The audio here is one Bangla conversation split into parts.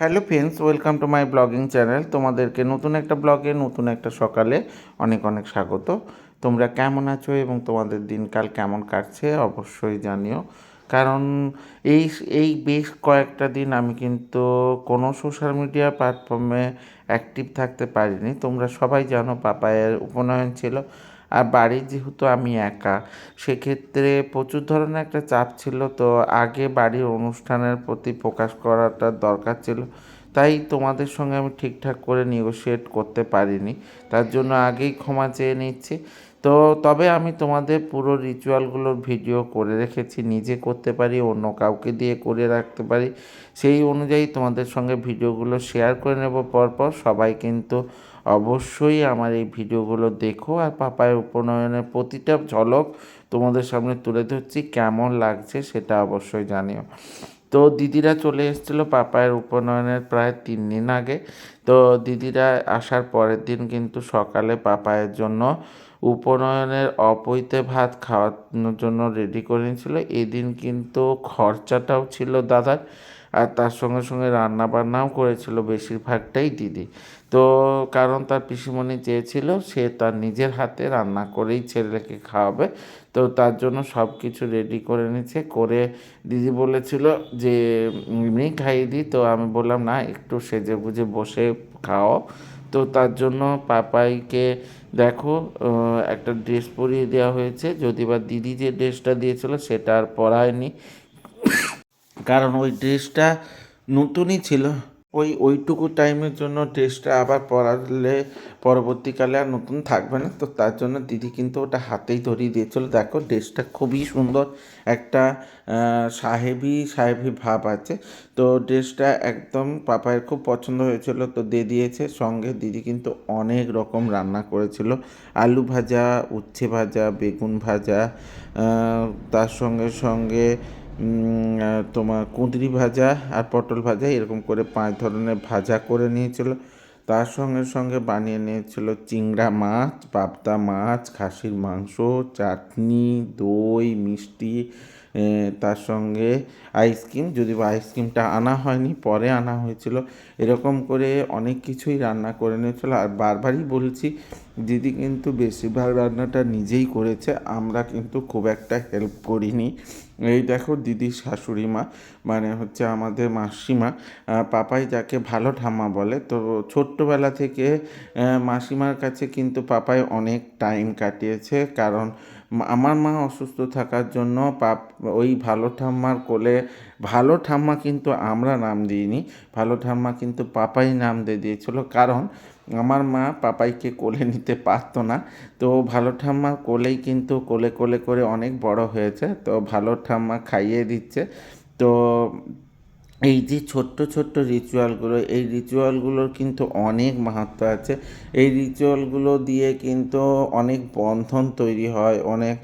Hello friends, welcome to my blogging channel. তোমাদেরকে নতুন একটা ব্লগে, নতুন একটা সকালে অনেক অনেক স্বাগত। তোমরা কেমন আছো এবং তোমাদের দিনকাল কেমন কাটছে অবশ্যই জানিও। কারণ এই এই বেশ কয়েকটা দিন আমি কিন্তু কোনো সোশ্যাল মিডিয়া প্ল্যাটফর্মে অ্যাক্টিভ থাকতে পারিনি। তোমরা সবাই জানো পাপায়ের উপনয়ন ছিল। আর বাড়ি যেহেতু আমি একা, সেক্ষেত্রে প্রচুর ধরনের একটা চাপ ছিল। তো আগে বাড়ির অনুষ্ঠানের প্রতি প্রকাশ করাটা দরকার ছিল। তাই তোমাদের সঙ্গে আমি ঠিকঠাক করে নেগোশিয়েট করতে পারিনি। তার জন্য আগেই ক্ষমা চেয়ে নিচ্ছি। তো তবে আমি তোমাদের পুরো রিচুয়ালগুলোর ভিডিও করে রেখেছি। নিজে করতে পারি, অন্য কাউকে দিয়ে করে রাখতে পারি। সেই অনুযায়ী তোমাদের সঙ্গে ভিডিওগুলো শেয়ার করে নেব পরপর। সবাই কিন্তু অবশ্যই আমার এই ভিডিওগুলো দেখো। আর পাপায়ের উপনয়নের প্রতিটা ঝলক তোমাদের সামনে তুলে ধরছি, কেমন লাগছে সেটা অবশ্যই জানিও। তো দিদিরা চলে এসেছিল পাপায়ের উপনয়নের প্রায় তিন দিন আগে। তো দিদিরা আসার পরের দিন কিন্তু সকালে পাপায়ের জন্য উপনয়নের অপৈতে ভাত খাওয়ানোর জন্য রেডি করে নিয়েছিল। এদিন কিন্তু খরচাটাও ছিল দাদার, আর তার সঙ্গে সঙ্গে রান্না বান্নাও করেছিল বেশিরভাগটাই দিদি। তো কারণ তার পিসিমণি চেয়েছিল, সে তার নিজের হাতে রান্না করেই ছেলেকে খাওয়াবে। তো তার জন্য সব কিছু রেডি করে নিচ্ছে করে দিদি বলেছিল যে এমনি খাইয়ে দিই তো আমি বললাম, না, একটু সেজে গুজে বসে খাও। তো তার জন্য পাপাইকে দেখো একটা ড্রেস পরিয়ে দেওয়া হয়েছে। যদি বা দিদি যে ড্রেসটা দিয়েছিল সেটা আর পরায়নি। কারণ ওই ড্রেসটা নতুনই ছিল। ওই, ওইটুকু টাইমের জন্য ড্রেসটা আবার পরালে পরবর্তীকালে আর নতুন থাকবে না। তো তার জন্য দিদি কিন্তু ওটা হাতেই ধরিয়ে দিয়েছিল। দেখো ড্রেসটা খুবই সুন্দর একটা সাহেবি সাহেবি ভাব আছে। তো ড্রেসটা একদম পাপায়ের খুব পছন্দ হয়েছিল, তো দিয়ে দিয়েছে। সঙ্গে দিদি কিন্তু অনেক রকম রান্না করেছিল। আলু ভাজা, উচ্ছে ভাজা, বেগুন ভাজা তার সঙ্গে সঙ্গে তোমার কুঁদরি ভাজা আর পটল ভাজা এরকম করে পাঁচ ধরনের ভাজা করে নিয়েছিল। তার সঙ্গে সঙ্গে বানিয়ে নিয়েছিল চিংড়া মাছ, পাবদা মাছ, খাসির মাংস, চাটনি, দই, মিষ্টি তার সঙ্গে আইসক্রিম। যদি বা আইসক্রিমটা আনা হয়নি, পরে আনা হয়েছিল। এরকম করে অনেক কিছুই রান্না করে নিয়েছিল। আর বারবারই বলছি, দিদি কিন্তু বেশিরভাগ রান্নাটা নিজেই করেছে, আমরা কিন্তু খুব একটা হেল্প করিনি। এই দেখো দিদির শাশুড়ি মা মানে হচ্ছে আমাদের মাসিমা পাপাই যাকে ভালো ঠাম্মা বলে, তো ছোট্টবেলা থেকে মাসিমার কাছে কিন্তু পাপাই অনেক টাইম কাটিয়েছে, কারণ আমার মা অসুস্থ থাকার জন্য পাপ, ওই ভালো ঠাম্মার কোলে, ভালো ঠাম্মা কিন্তু আমরা নাম দিইনি, ভালো ঠাম্মা কিন্তু পাপাই নাম দিয়ে দিয়েছিল। কারণ আমার মা পাপাইকে কোলে নিতে পারতো না, তো ভালো ঠাম্মার কোলেই কিন্তু কোলে কোলে করে অনেক বড় হয়েছে, তো ভালো ঠাম্মা খাইয়ে দিচ্ছে। তো এই যে ছোট্ট ছোট্ট রিচুয়ালগুলো এই রিচুয়ালগুলোর কিন্তু অনেক মাহাত্ম আছে। এই রিচুয়ালগুলো দিয়ে কিন্তু অনেক বন্ধন তৈরি হয়, অনেক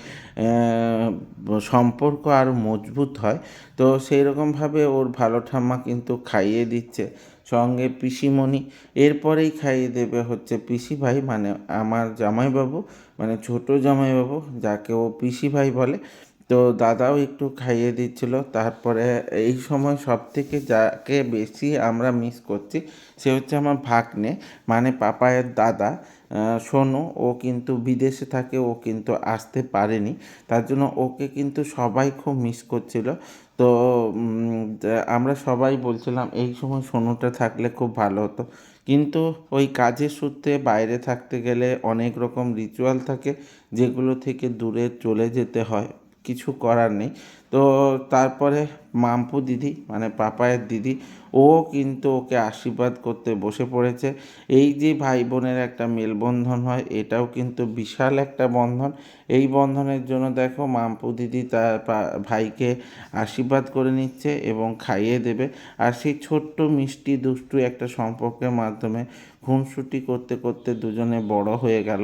সম্পর্ক আরও মজবুত হয়। তো সেই রকমভাবে ওর ভালো ঠাম্মা কিন্তু খাইয়ে দিচ্ছে সঙ্গে পিসিমণি। এরপরেই খাইয়ে দেবে হচ্ছে পিসি ভাই মানে আমার জামাইবাবু মানে ছোটো জামাইবাবু, যাকে ও পিসি ভাই বলে। তো দাদাও একটু খাইয়ে দিচ্ছিল। তারপরে এই সময় সব থেকে যাকে বেশি আমরা মিস করছি, সে হচ্ছে আমার ভাগ্নে। মানে পাপায়ের দাদা সোনু। ও কিন্তু বিদেশে থাকে, ও কিন্তু আসতে পারেনি। তার জন্য ওকে কিন্তু সবাই খুব মিস করছিল। তো আমরা সবাই বলছিলাম, এই সময় সোনুটা থাকলে খুব ভালো হতো। কিন্তু ওই কাজের সূত্রে বাইরে থাকতে গেলে অনেক রকম রিচুয়াল থাকে, যেগুলো থেকে দূরে চলে যেতে হয়। কিছু করার নেই। তো তারপরে মাম্পু দিদি মানে পাপায়ের দিদি, ও কিন্তু ওকে আশীর্বাদ করতে বসে পড়েছে। এই যে ভাই বোনের একটা মেলবন্ধন হয়, এটাও কিন্তু বিশাল একটা বন্ধন। এই বন্ধনের জন্য দেখো মাম্পু দিদি তার ভাইকে আশীর্বাদ করে নিচ্ছে এবং খাইয়ে দেবে। আর সেই ছোট্ট মিষ্টি দুষ্টু একটা সম্পর্কের মাধ্যমে খুনসুটি করতে করতে দুজনে বড় হয়ে গেল।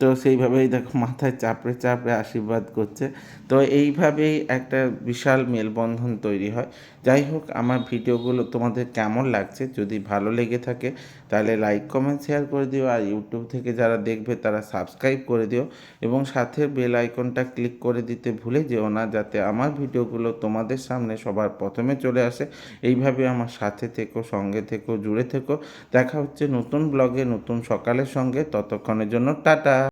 তো সেইভাবেই দেখো মাথায় চাপড়ে চাপড়ে আশীর্বাদ করছে। তো এইভাবেই একটা বিশাল মেলবন্ধন তৈরি হয়। যাই হোক, আমার ভিডিওগুলো তোমাদের কেমন লাগছে? যদি ভালো লেগে থাকে, তাহলে লাইক কমেন্ট শেয়ার করে দিও। আর ইউটিউব থেকে যারা দেখবে, তারা সাবস্ক্রাইব করে দিও। এবং সাথে বেল আইকনটা ক্লিক করে দিতে ভুলে যেও না, যাতে আমার ভিডিওগুলো তোমাদের সামনে সবার প্রথমে চলে আসে। এইভাবে আমার সাথে থেকো, সঙ্গে থেকো, জুড়ে থেকো। দেখা হচ্ছে নতুন ব্লগে নতুন সকালের সঙ্গে। ততক্ষণের জন্য টাটা!